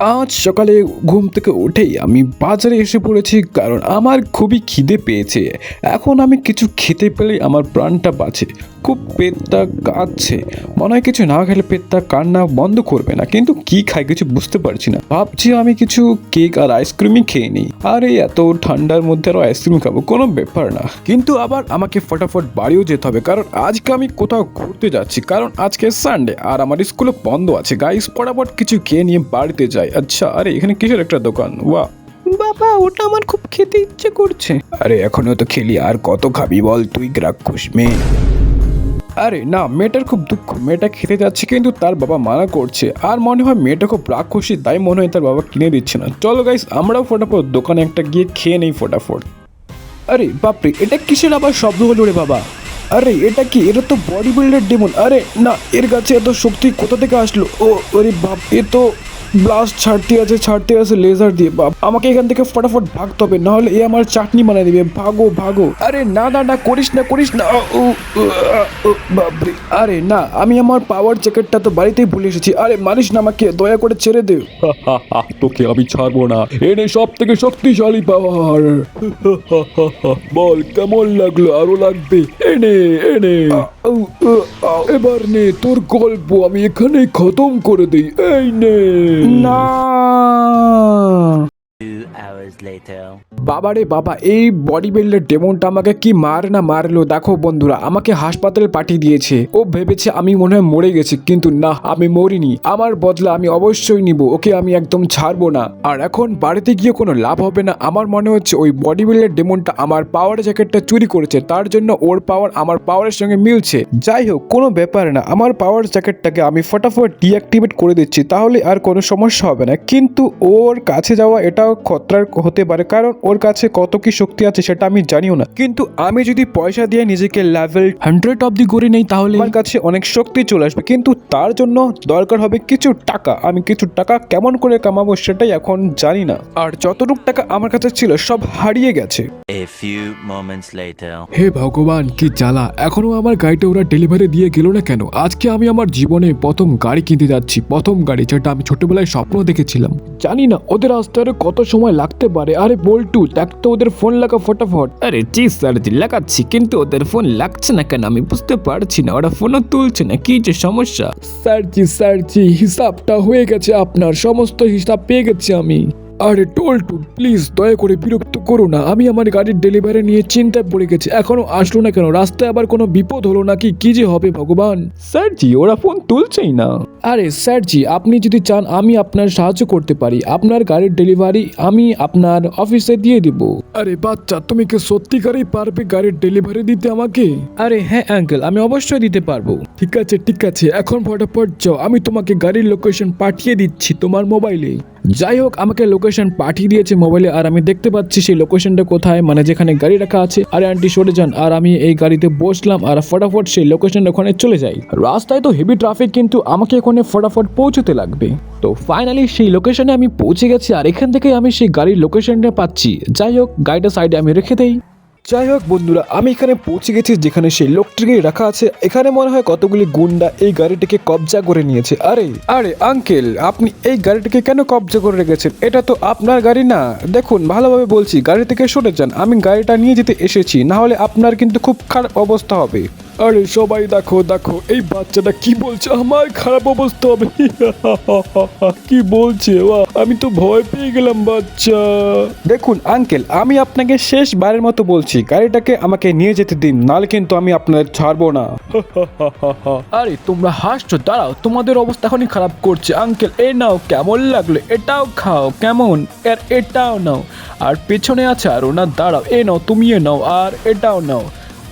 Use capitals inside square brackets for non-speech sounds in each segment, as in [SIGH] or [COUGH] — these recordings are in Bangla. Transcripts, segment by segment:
আজ সকালে ঘুম থেকে উঠেই আমি বাজারে এসে পড়েছি কারণ আমার খুবই খিদে পেয়েছে। এখন আমি কিছু খেতে পেলে আমার প্রাণটা বাঁচে। খুব পেটটা কাঁদছে। মনে হয় কিছু না খেলে পেটটা কান্না বন্ধ করবে না, কিন্তু কি খাই কিছু বুঝতে পারছি না। ভাবছি আমি কিছু কেক আর আইসক্রিমই খেয়ে নিই। আর এই এত ঠান্ডার মধ্যে আরও আইসক্রিম খাব, কোনো ব্যাপার না। কিন্তু আবার আমাকে ফটাফট বাড়িও যেতে হবে, কারণ আজকে আমি কোথাও ঘুরতে যাচ্ছি, কারণ আজকে সানডে আর আমার স্কুলে বন্ধ আছে। গাইস, ফটাফট কিছু খেয়ে নিয়ে বাড়িতে যাই। আচ্ছা আরে, এখানে কিসের একটা দোকান? বাহ বাবা, ওটা আমার খুব খেতে ইচ্ছে করছে। আরে এখনও তো খেলি, আর কত খাবি বল তুই রাক্ষস মেয়ে? আরে, না, মেয়েটার খুব দুঃখ। মেয়েটা খেতে যাচ্ছে, কিন্তু তার বাবা মানা করছে। আর মনে হয় মেয়েটা খুব রাক্ষসী, তাই মনে হয় তার বাবা কিনে দিচ্ছে না। চলো গাইস আমরাও ফটাফট দোকানে একটা গিয়ে খেয়ে নেই ফটাফট। আরে, বাপরে, এটা কিসের আবার শব্দ হলো রে বাবা? আরে, এটা কি? এটা তো বডি বিল্ডার ডেমন আরে, না, এর কাছে এত শক্তি কোথা থেকে আসলো? ও আরে বাপ, এ তো ব্লাস্ট ছাড়তে আছে ছাড়তে আছে লেজার দিয়ে বাপ। আমাকে এখান থেকে ফটাফট ভাগতে হবে নাহলে এ আমার চাটনি বানিয়ে দিবে। ভাগো ভাগো। আরে না না না করিস না করিস না। ও, বাপরে। আরে না আমি আমার পাওয়ার জ্যাকেটটা তো বাড়িতেই ভুলে এসেছি। আরে মানিস না আমাকে দয়া করে ছেড়ে দে। তোকে আমি ছাড়বো না। এনে সব থেকে শক্তিশালী পাওয়ার বল কেমন লাগল? আরও লাগবে। এনে এনে এবার নে তোর গল্প আমি এখানে খতম করে দিই। এই নে। 呐。বাবারে বাবা, এই বডি বিল্ডার ডেমনটা আমাকে কি মার না মারলো? দেখো বন্ধুরা, আমাকে হাসপাতালে পাঠিয়ে দিয়েছে। ও ভেবেছে আমি মনে হয় মরে গেছি, কিন্তু না, আমি মরিনি। আমার বদলা আমি অবশ্যই নিব, ওকে আমি একদম ছাড়বো না। আর এখন বাড়িতে গিয়ে কোনো লাভ হবে না। আমার মনে হচ্ছে ওই বডি বিল্ডার ডেমনটা আমার পাওয়ার জ্যাকেটটা চুরি করেছে, তার জন্য ওর পাওয়ার আমার পাওয়ারের সঙ্গে মিলছে। যাই হোক, কোনো ব্যাপার না, আমার পাওয়ার জ্যাকেটটাকে আমি ফটাফট ডিঅ্যাক্টিভেট করে দিচ্ছি, তাহলে আর কোনো সমস্যা হবে না। কিন্তু ওর কাছে যাওয়া এটাও খতরার হতে পারে কারণ ওর কাছে কত কি শক্তি আছে সেটা আমি জানিও না। কিন্তু আমি যদি পয়সা দিয়ে নিজেকে লেভেল হান্ড্রেড অব্দি করে নেই তাহলে আমার কাছে অনেক শক্তি চলে আসবে কিন্তু তার জন্য দরকার হবে কিছু টাকা। আমি কিছু টাকা কেমন করে কামাবো সেটাই এখন জানি না। আর যতটুক টাকা আমার কাছে ছিল সব হারিয়ে গেছে. হে ভগবান কি জ্বালা! এখনও আমার গাড়িটা ওরা ডেলিভারি দিয়ে গেল না কেন? আজকে আমি আমার জীবনে প্রথম গাড়ি কিনতে যাচ্ছি প্রথম গাড়ি যেটা আমি ছোটবেলায় স্বপ্ন দেখেছিলাম। জানি না ওদের আসতে আরও কত সময় লাগতে পারে। আরে বল্টু দেখ তো ওদের ফোন লাগা ফটাফট। আরে জি স্যার জি লাগাচ্ছি কিন্তু ওদের ফোন লাগছে না কেন? আমি বুঝতে পারছি না ওরা ফোনও তুলছে না কি যে সমস্যা? স্যার জি স্যার জি হিসাবটা হয়ে গেছে আপনার সমস্ত হিসাব পেয়ে গেছি আমি। আরে টোলটু প্লিজ দয়া করে বিরক্ত করো না। আমি আমার গাড়ির ডেলিভারি নিয়ে চিন্তায় পড়ে গেছি। এখনও আসলো না কেন? রাস্তায় আবার কোনো বিপদ হলো নাকি? কি যে হবে ভগবান? স্যার জি ওরা ফোন তুলছেই না। আরে স্যার জি আপনি যদি চান আমি আপনার সাহায্য করতে পারি। আপনার গাড়ির ডেলিভারি আমি আপনার অফিসে দিয়ে দিব। আরে বাচ্চা তুমি কি সত্যিকারই পারবে গাড়ির ডেলিভারি দিতে আমাকে? আরে হ্যাঁ আঙ্কেল আমি অবশ্যই দিতে পারব। ঠিক আছে ঠিক আছে এখন ফটাফট যাও। আমি তোমাকে গাড়ির লোকেশন পাঠিয়ে দিচ্ছি তোমার মোবাইলে যাই হোক, আমাকে লোকেশন পাঠিয়ে দিয়েছে মোবাইলে আর আমি দেখতে পাচ্ছি সেই লোকেশনটা কোথায় মানে যেখানে গাড়ি রাখা আছে। আর আন্টি সরে যান। আর আমি এই গাড়িতে বসলাম, আর ফটাফট সেই লোকেশনটা ওখানে চলে যাই। রাস্তায় তো হেভি ট্রাফিক কিন্তু আমাকে ওখানে ফটাফট পৌঁছতে লাগবে। তো ফাইনালি সেই লোকেশনে আমি পৌঁছে গেছি, আর এখান থেকে আমি সেই গাড়ির লোকেশনটা পাচ্ছি। যাই হোক, গাড়িটা সাইডে আমি রেখে দেই। যাই হোক বন্ধুরা, আমি এখানে পৌঁছে গেছি যেখানে সেই লোকটিকে রাখা আছে। এখানে মনে হয় কতগুলি গুন্ডা এই গাড়িটিকে কবজা করে নিয়েছে। আরে আরে আঙ্কেল, আপনি এই গাড়িটিকে কেন কবজা করে রেখেছেন? এটা তো আপনার গাড়ি না। দেখুন, ভালোভাবে বলছি, গাড়ি থেকে সরে যান। আমি গাড়িটা নিয়ে যেতে এসেছি না হলে আপনার কিন্তু খুব খারাপ অবস্থা হবে। আরে সবাই দেখো দেখো এই বাচ্চাটা কি বলছে? আমার খারাপ অবস্থা হবে। [LAUGHS] কি বলছে? ওয়া, আমি তো ভয় পেয়ে গেলাম বাচ্চা। দেখুন আঙ্কেল আমি আপনাকে শেষবারের মতো বলছি গাড়িটাকে আমাকে নিয়ে যেতে দিন নাহলে কিন্তু আমি আপনাদের ছাড়বো না। [LAUGHS] আরে তোমরা হাসছো দাঁড়াও তোমাদের অবস্থা এখনই খারাপ করছে আঙ্কেল এ নাও কেমন লাগল? এটাও খাও কেমন? আর এটাও নাও। আর পেছনে আছে আর না দাঁড়াও এ নাও তুমিও নাও আর এটাও নাও।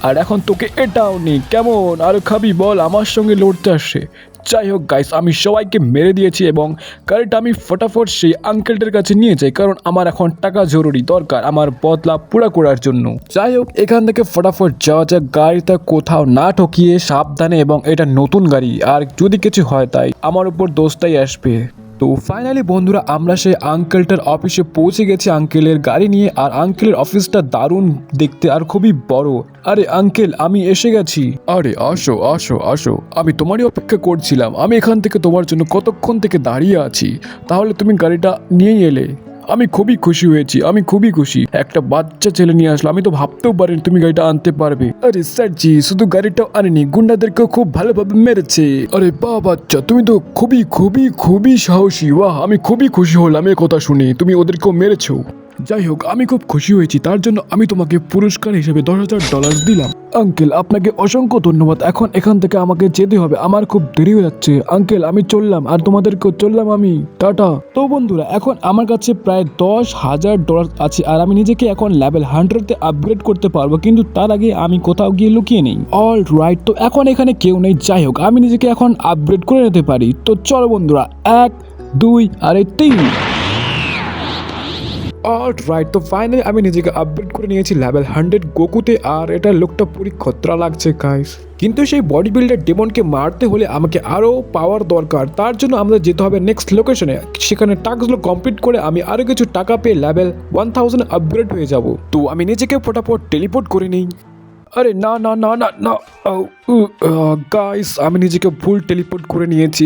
আর এখন তোকে এটাও নেই। কেমন? আর খাবি বল, আমার সঙ্গে লড়তে আসে যাই হোক গাইস আমি সবাইকে মেরে দিয়েছি এবং গাড়িটা আমি ফটাফট সেই আঙ্কেলটার কাছে নিয়ে যাই, কারণ আমার এখন টাকা জরুরি দরকার আমার বদলা পুরা করার জন্য। যাই হোক, এখান থেকে ফটাফট যাওয়া যাক, গাড়িটা কোথাও না ঠকিয়ে সাবধানে এবং এটা নতুন গাড়ি, আর যদি কিছু হয় তাই আমার উপর দোষটাই আসবে। তো ফাইনালি বন্ধুরা আমরা সেই আঙ্কেলটার অফিসে পৌঁছে গেছি আঙ্কেলের গাড়ি নিয়ে। আর আঙ্কেলের অফিসটা দারুণ দেখতে আর খুবই বড়। আরে আঙ্কেল আমি এসে গেছি। আরে আসো আসো আসো। আমি তোমারই অপেক্ষা করছিলাম। আমি এখান থেকে তোমার জন্য কতক্ষণ থেকে দাঁড়িয়ে আছি? তাহলে তুমি গাড়িটা নিয়েই এলে। আমি খুবই খুশি হয়েছি, আমি খুবই খুশি। একটা বাচ্চা ছেলে নিয়ে আসলো, আমি তো ভাবতেও পারিনি তুমি গাড়িটা আনতে পারবে। আরে স্যারজি, শুধু গাড়িটাও আনেনি, গুন্ডাদেরকেও খুব ভালোভাবে মেরেছে। আরে বা বাচ্চা, তুমি তো খুবই খুবই খুবই সাহসী বাহ আমি খুবই খুশি হলাম এ কথা শুনে। তুমি ওদেরকেও মেরেছো। যাই হোক, আমি খুব খুশি হয়েছি। তার জন্য আমি তোমাকে পুরস্কার হিসেবে দশ হাজার ডলার দিলাম। আঙ্কেল, আপনাকে অসংখ্য ধন্যবাদ। এখন এখান থেকে আমাকে যেতে হবে। আমার খুব দেরি হয়ে যাচ্ছে। আঙ্কেল, আমি চললাম আর তোমাদেরকেও চললাম আমি। টাটা। তো বন্ধুরা, এখন আমার কাছে প্রায় দশ হাজার ডলার আছে আর আমি নিজেকে এখন লেভেল হান্ড্রেডে আপগ্রেড করতে পারব। কিন্তু তার আগে আমি কোথাও গিয়ে লুকিয়ে নেই। অল রাইট তো এখন এখানে কেউ নেই। যাই হোক, আমি নিজেকে এখন আপগ্রেড করে নিতে পারি। তো চলো বন্ধুরা, এক, দুই, আর তিন। অল রাইট তো ফাইনালি আমি নিজেকে আপডেট করে নিয়েছি লেভেল হান্ড্রেড গোকুতে আর এটা লোকটা পুরি খতরা লাগছে গাইস কিন্তু সেই বডি বিল্ডার ডেমনকে মারতে হলে আমাকে আরও পাওয়ার দরকার। তার জন্য আমাদের যেতে হবে নেক্সট লোকেশনে সেখানে টাস্কগুলো কমপ্লিট করে আমি আরও কিছু টাকা পেয়ে লেভেল ওয়ান থাউজেন্ড আপগ্রেড হয়ে যাব। তো আমি নিজেকে ফটাফট টেলিপোর্ট করে নিই। আরে না না না না না। গাইস আমি নিজেকে ভুল টেলিপোর্ট করে নিয়েছি।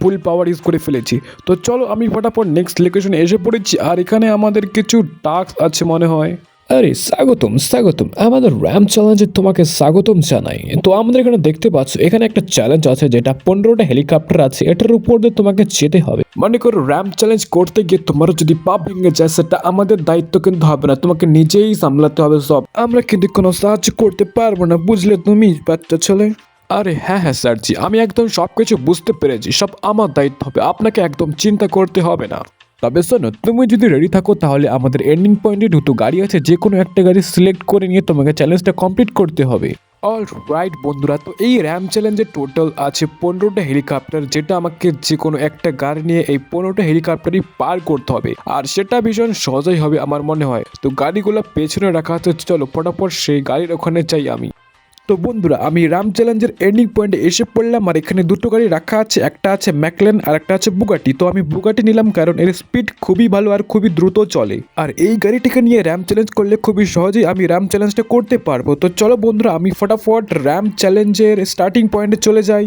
ভুল পাওয়ার ইউজ করে ফেলেছি। তো চলো আমি ফটাফট নেক্সট লোকেশনে এসে পড়েছি। আর এখানে আমাদের কিছু টাস্ক আছে মনে হয়। আরে, স্বাগতম স্বাগতম। আমাদের র্যাম চ্যালেঞ্জে তোমাকে স্বাগতম জানাই। তো আমাদের এখানে দেখতে পাচ্ছ, এখানে একটা চ্যালেঞ্জ আছে যেটা পনেরোটা হেলিকপ্টার আছে, এটার উপর দিয়ে তোমাকে যেতে হবে। মনে করো র্যাম চ্যালেঞ্জ করতে গিয়ে তোমার যদি পা ভেঙে যায়, সেটা আমাদের দায়িত্ব কিন্তু হবে না। তোমাকে নিজেই সামলাতে হবে সব। আমরা কিন্তু কোনো সাহায্য করতে পারব না, বুঝলে তুমি, বাচ্চা ছেলে? আরে হ্যাঁ হ্যাঁ স্যারজি, আমি একদম সব কিছু বুঝতে পেরেছি। সব আমার দায়িত্ব হবে, আপনাকে একদম চিন্তা করতে হবে না। তবে শোনো, তুমি যদি রেডি থাকো তাহলে আমাদের এন্ডিং পয়েন্টে দুটো গাড়ি আছে যে কোনো একটা গাড়ি সিলেক্ট করে নিয়ে তোমাকে চ্যালেঞ্জটা কমপ্লিট করতে হবে। অল রাইট বন্ধুরা, তো এই র্যাম চ্যালেঞ্জের টোটাল আছে পনেরোটা হেলিকপ্টার যেটা আমাকে যে কোনো একটা গাড়ি নিয়ে এই পনেরোটা হেলিকপ্টারই পার করতে হবে। আর সেটা ভীষণ সহজই হবে আমার মনে হয়। তো গাড়িগুলো পেছনে রাখা আছে চলো ফটাফট সেই গাড়ির ওখানে চাই আমি। তো বন্ধুরা, আমি রাম চ্যালেঞ্জের এন্ডিং পয়েন্টে এসে পড়লাম, আর এখানে দুটো গাড়ি রাখা আছে, একটা আছে ম্যাকলেন আর একটা আছে বুগাটি। তো আমি বুগাটি নিলাম কারণ এর স্পিড খুবই ভালো আর খুবই দ্রুত চলে। আর এই গাড়িটিকে নিয়ে র্যাম চ্যালেঞ্জ করলে খুবই সহজেই আমি র্যাম চ্যালেঞ্জটা করতে পারব। তো চলো বন্ধুরা, আমি ফটাফট র্যাম চ্যালেঞ্জের স্টার্টিং পয়েন্টে চলে যাই।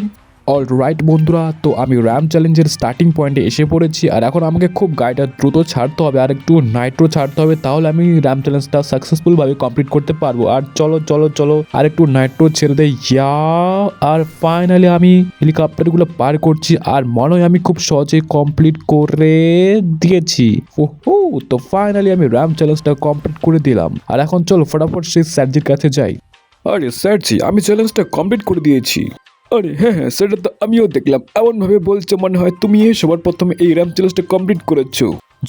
অল রাইট বন্ধুরা, তো আমি র্যাম চ্যালেঞ্জের স্টার্টিং পয়েন্টে এসে পড়েছি, আর এখন আমাকে খুব গাড়িটা দ্রুত ছাড়তে হবে, আর একটু নাইট্রো ছাড়তে হবে, তাহলে আমি র্যাম চ্যালেঞ্জটা সাকসেসফুলভাবে কমপ্লিট করতে পারব। আর চলো চলো চলো, আর একটু নাইট্রো ছেড়ে দেয় ইয়া, আর ফাইনালি আমি হেলিকপ্টারগুলো পার করছি, আর মনে হয় আমি খুব সহজে কমপ্লিট করে দিয়েছি। ওহো, তো ফাইনালি আমি র্যাম চ্যালেঞ্জটা কমপ্লিট করে দিলাম। আর এখন চলো, ফটাফট সেই স্যারজির কাছে যাই। আরে স্যারজি, আমি চ্যালেঞ্জটা কমপ্লিট করে দিয়েছি। আরে হ্যাঁ হ্যাঁ সেটা তো আমিও দেখলাম। এমনভাবে বলছো মনে হয় তুমি সবার প্রথমে এই র্যাম চ্যালেঞ্জটা কমপ্লিট করেছ।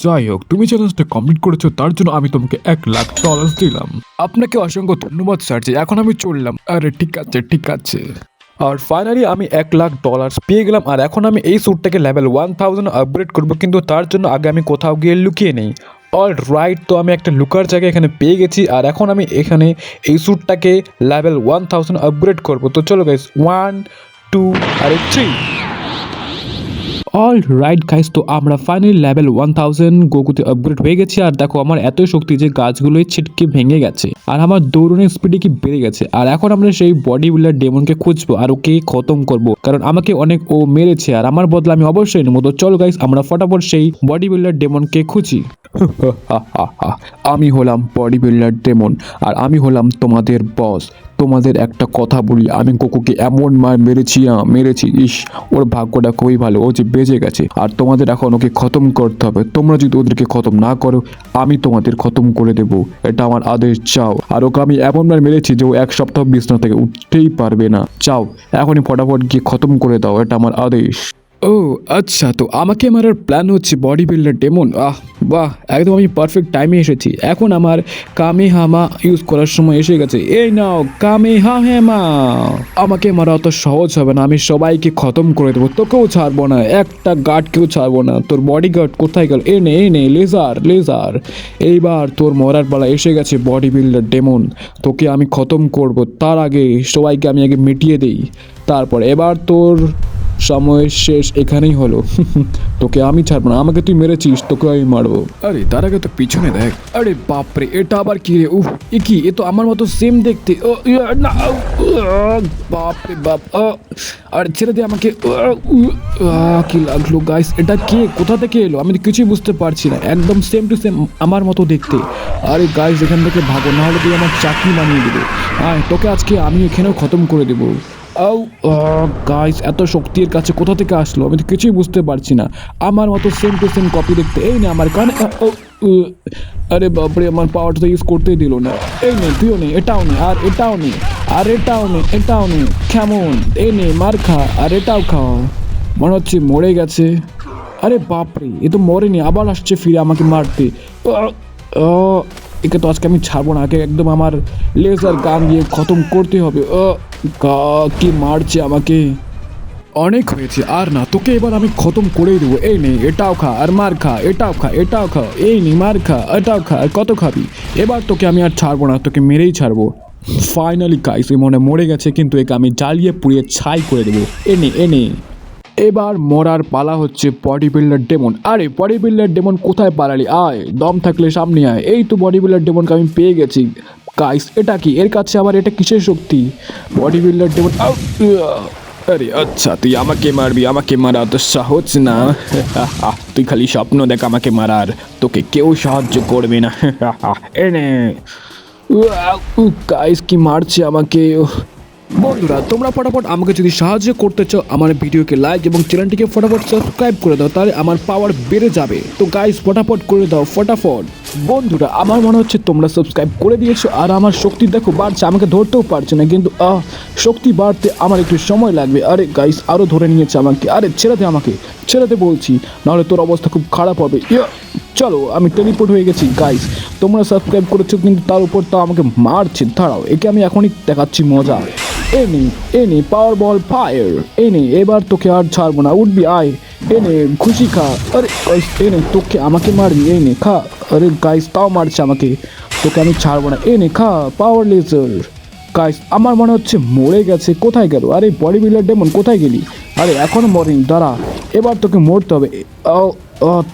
যাই হোক তুমি চ্যালেঞ্জটা কমপ্লিট করেছ তার জন্য আমি তোমাকে এক লাখ ডলার দিলাম। আপনাকে অসংখ্য ধন্যবাদ স্যার যে এখন আমি চললাম। আরে ঠিক আছে ঠিক আছে। আর ফাইনালি আমি এক লাখ ডলার পেয়ে গেলাম আর এখন আমি এই স্যুটটাকে লেভেল ওয়ান থাউজেন্ড আপগ্রেড করব কিন্তু তার জন্য আগে আমি কোথাও গিয়ে লুকিয়ে নেই। অল রাইট তো আমি একটা লুকার জায়গা এখানে পেয়ে গেছি, আর এখন আমি এখানে এই স্যুটটাকে লেভেল ওয়ান থাউজেন্ড আপগ্রেড করব। তো চলো গাইস ওয়ান টু আর থ্রি অল রাইট গাইস তো আমরা ফাইনালি লেভেল ওয়ান থাউজেন্ড গোকুতে আপগ্রেড হয়ে গেছি। আর দেখো, আমার এত শক্তি যে গাছগুলোই ছিটকে ভেঙে গেছে। আর আমার দৌড়নের স্পিডে কি বেড়ে গেছে। আর এখন আমরা সেই বডি বিল্ডার ডেমনকে খুঁজবো আর ওকে খতম করব। কারণ আমাকে অনেক ও মেরেছে আর আমার বদলা আমি অবশ্যই নেব। তো চলো গাইস আমরা ফটাফট সেই বডি বিল্ডার ডেমনকে খুঁজি। [LAUGHS] আমি হলাম বডি বিল্ডার ডেমন আর আমি হলাম তোমাদের বস তোমাদের একটা কথা বলি। আমি কোকুকে এমন মার মেরেছি মেরেছি। ইস, ওর ভাগ্যটা খুবই ভালো। ও যে বেঁচে গেছে। আর তোমাদের এখন ওকে খতম করতে হবে। তোমরা যদি ওদেরকে খতম না করো, আমি তোমাদের খতম করে দেব। এটা আমার আদেশ, চাও। আর ওকে আমি এমন মার মেরেছি যে ও এক সপ্তাহ বিছনা থেকে উঠতেই পারবে না। চাও, এখনই ফটাফট গিয়ে খতম করে দাও। এটা আমার আদেশ। ও আচ্ছা তো আমাকে মারার প্ল্যান হচ্ছে বডি বিল্ডার ডেমন আহ, বাহ, একদম আমি পারফেক্ট টাইমে এসেছি। এখন আমার কামে হামা ইউজ করার সময় এসে গেছে। এই নাও কামে হা হেমা আমাকে মারা অত সহজ হবে না, আমি সবাইকে খতম করে দেবো। তোকেও ছাড়বো না, একটা গার্ডকেও ছাড়বো না। তোর বডি গার্ড কোথায় গেল? এ নে এ নে লেজার লেজার এইবার তোর মরার বেলা এসে গেছে বডি বিল্ডার ডেমন তোকে আমি খতম করব, তার আগে সবাইকে আমি আগে মিটিয়ে দেই। তারপর এবার তোর সময়ের শেষ এখানেই হলো। [LAUGHS] তোকে আমি ছাড়বো না, আমাকে তুই মেরেছিস তোকে আমি মারবো। আরে, তার আগে তো পিছনে দেখ। আরে বাপরে, এটা আবার কি রে? উফ, এ কি? এ তো আমার মতো সেম দেখতে। ও না বাপরে বাপ আরে ছেড়ে দে আমাকে। কি লাগল গাইস এটা কে? কোথা থেকে এলো? আমি কিছুই বুঝতে পারছি না। একদম সেম টু সেম আমার মতো দেখতে। আরে গাইস এখান থেকে ভাগো, না হলে তুই আমার চাকরি বানিয়ে দেবে। আয়, তোকে আজকে আমি এখানেও খতম করে দেবো। আউ গাইস এত শক্তির কাছে কোথা থেকে আসলো? আমি তো কিছুই বুঝতে পারছি না। আমার মতো সেম টু সেম কপি দেখতে। এই না আমার কানে ও, আরে বাপরে আমার পাওয়ারটা তো ইউজ করতেই দিল না। এই নেই তুইও নেই এটাও নেই আর এটাও নেই আর এটাও নেই এটাও নেই কেমন? এই নেই মার খা আর এটাও খাও। মনে হচ্ছে মরে গেছে। আরে বাপরে এ তো মরেনি আবার আসছে ফিরে আমাকে মারতে। একে তো আজকে আমি ছাড়বো না আগে একদম আমার লেজার গান দিয়ে খতম করতে হবে। কি মারছে আমাকে। অনেক হয়েছে, আর না, তোকে এবার আমি খতম করেই দেবো। এই নে, এটাও খা, আর মার খা, এটাও খা এটাও খা, এই নে, মার খা, এটাও খা, আর কত খাবি? এবার তোকে আমি আর ছাড়বো না, তোকে মেরেই ছাড়বো। ফাইনালি গাইস ওই মনে মরে গেছে, কিন্তু একে আমি জ্বালিয়ে পুড়িয়ে ছাই করে দেবো। এনে এনে এবার মরার পালা হচ্ছে বডি বিল্ডার ডেমন আরে বডি বিল্ডার ডেমন কোথায় পালালি? আয়, দম থাকলে সামনে আয়। এই তো বডি বিল্ডার ডেমনকে আমি পেয়ে গেছি। গাইস এটা কি? এর কাছে আবার এটা কিসের শক্তি? বডি বিল্ডার ডেমন আরে আচ্ছা তুই আমাকে মারবি, আমাকে মারা তো সহজ না। [LAUGHS] তুই খালি স্বপ্ন দেখ আমাকে মারার। তোকে কেউ সাহায্য করবে না। [LAUGHS] এনে। গাইস কি মারছে আমাকে। বন্ধুরা, তোমরা ফটাফট আমাকে যদি সাহায্য করতে চাও, আমার ভিডিওকে লাইক এবং চ্যানেলটিকে ফটাফট সাবস্ক্রাইব করে দাও, তাহলে আমার পাওয়ার বেড়ে যাবে। তো গাইস ফটাফট করে দাও, ফটাফট। বন্ধুরা, আমার মনে হচ্ছে তোমরা সাবস্ক্রাইব করে দিয়েছ আর আমার শক্তি দেখো বাড়ছে, আমাকে ধরতেও পারছে না, কিন্তু, আহ, শক্তি বাড়তে আমার একটু সময় লাগবে। আরে গাইস আরও ধরে নিয়েছে আমাকে, আরে ছেড়ে দে আমাকে, ছেড়ে দে বলছি, নাহলে তোর অবস্থা খুব খারাপ হবে। চলো, আমি টেলিপোর্ট হয়ে গেছি গাইস তোমরা সাবস্ক্রাইব করেছ কিন্তু তার উপর তো আমাকে মারছে, দাঁড়াও, একে আমি এখনই দেখাচ্ছি মজা। এনে এনে পাওয়ার বল ফায়ার এনে, এবার তোকে আর ছাড়বো না, উঠবি, আয়। এনে খুশি খা। আরে গাইস এনে তোকে আমাকে মারবি এনে খা। আরে গাইস তাও মারছে আমাকে। তোকে আমি ছাড়বো না। এনে খা পাওয়ার লেজার গাইস আমার মনে হচ্ছে মরে গেছে, কোথায় গেল? আরে বডি বিল্ডার ডেমন কোথায় গেলি? আরে, এখনও মরেনি, দাঁড়া। এবার তোকে মরতে হবে। এ-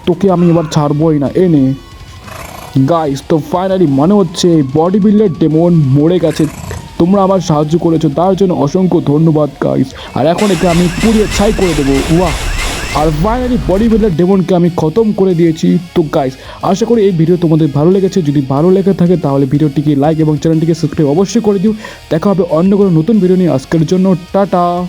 তোকে আমি এবার ছাড়বোই না। এনে গাইস তো ফাইনালি মনে হচ্ছে বডি বিল্ডার ডেমন মরে গেছে। তোমরা আমার সাহায্য করেছ, তার জন্য অসংখ্য ধন্যবাদ গাইস আর এখন একে আমি পুড়িয়ে ছাই করে দেবো। ওয়াহ আর ফাইনালি বডি বিল্ডার ডেমনকে আমি খতম করে দিয়েছি। তো গাইস আশা করি এই ভিডিও তোমাদের ভালো লেগেছে। যদি ভালো লেগে থাকে তাহলে ভিডিওটিকে লাইক এবং চ্যানেলটিকে সাবস্ক্রাইব অবশ্যই করে দিও। দেখা হবে অন্য কোনো নতুন ভিডিও নিয়ে। আজকের জন্য টাটা।